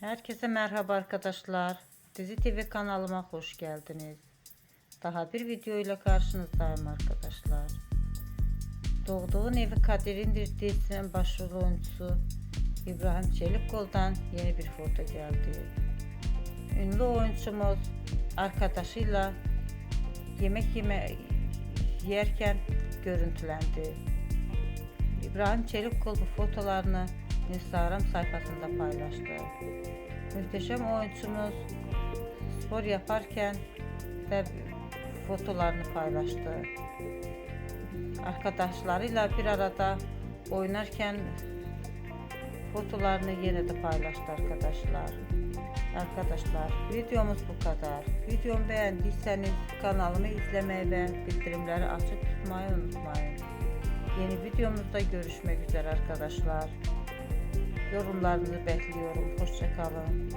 Herkese merhaba arkadaşlar. Dizi TV kanalıma hoş geldiniz. Daha bir video ile karşınızdayım arkadaşlar. Doğduğun Evi Kader'indir dizisinin başrol oyuncusu İbrahim Çelikkol'dan yeni bir foto geldi. Ünlü oyuncumuz arkadaşıyla yemek yeme yerken görüntülendi. İbrahim Çelikkol bu fotolarını Instagram sayfasında paylaştı. Muhteşem oyuncumuz spor yaparken de fotolarını paylaştı. Arkadaşlarıyla bir arada oynarken fotolarını yine de paylaştı arkadaşlar. Arkadaşlar videomuz bu kadar. Videomu beğendiyseniz kanalımı izlemeyi ve bildirimleri açık tutmayı unutmayın. Yeni videomuzda görüşmek üzere arkadaşlar. Yorumlarınızı bekliyorum. Hoşçakalın.